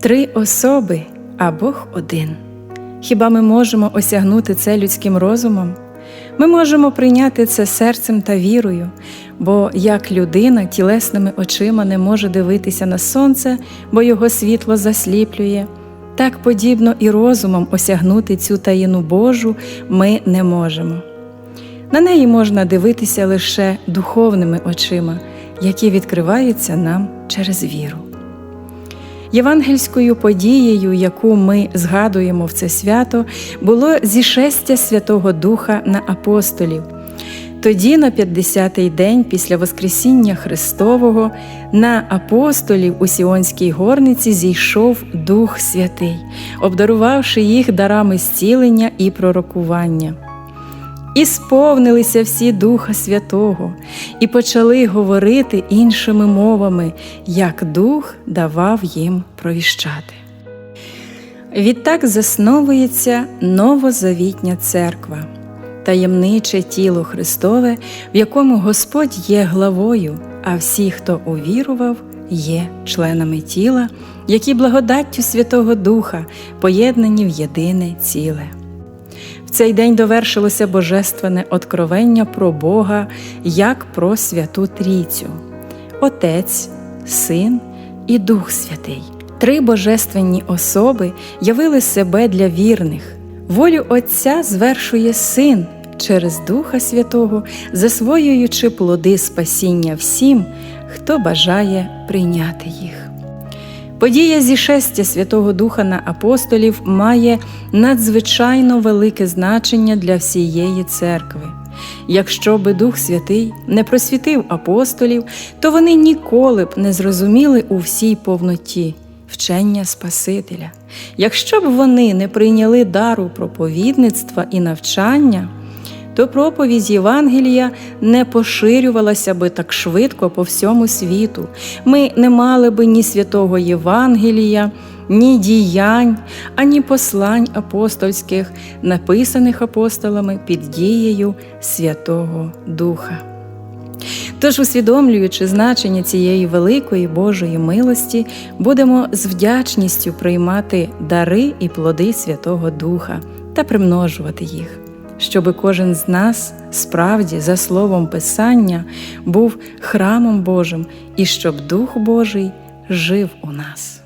Три особи, а Бог один. Хіба ми можемо осягнути це людським розумом? Ми можемо прийняти це серцем та вірою, бо як людина тілесними очима не може дивитися на сонце, бо його світло засліплює, так подібно і розумом осягнути цю таїну Божу ми не можемо. На неї можна дивитися лише духовними очима, які відкриваються нам через віру. Євангельською подією, яку ми згадуємо в це свято, було зішестя Святого Духа на апостолів. Тоді, на 50-й день після Воскресіння Христового, на апостолів у Сіонській горниці зійшов Дух Святий, обдарувавши їх дарами зцілення і пророкування. І сповнилися всі Духа Святого, і почали говорити іншими мовами, як Дух давав їм провіщати. Відтак засновується новозавітня церква, таємниче тіло Христове, в якому Господь є главою, а всі, хто увірував, є членами тіла, які благодаттю Святого Духа поєднані в єдине ціле. Цей день довершилося божественне откровення про Бога як про Святу Трійцю Отець, Син і Дух Святий. Три божественні особи явили себе для вірних. Волю Отця звершує Син через Духа Святого, засвоюючи плоди спасіння всім, хто бажає прийняти їх. Подія зішестя Святого Духа на апостолів має надзвичайно велике значення для всієї церкви. Якщо би Дух Святий не просвітив апостолів, то вони ніколи б не зрозуміли у всій повноті вчення Спасителя. Якщо б вони не прийняли дару проповідництва і навчання, то проповідь Євангелія не поширювалася би так швидко по всьому світу. Ми не мали би ні святого Євангелія, ні діянь, ані послань апостольських, написаних апостолами під дією Святого Духа. Тож, усвідомлюючи значення цієї великої Божої милості, будемо з вдячністю приймати дари і плоди Святого Духа та примножувати їх щоби кожен з нас справді, за словом Писання, був храмом Божим і щоб Дух Божий жив у нас.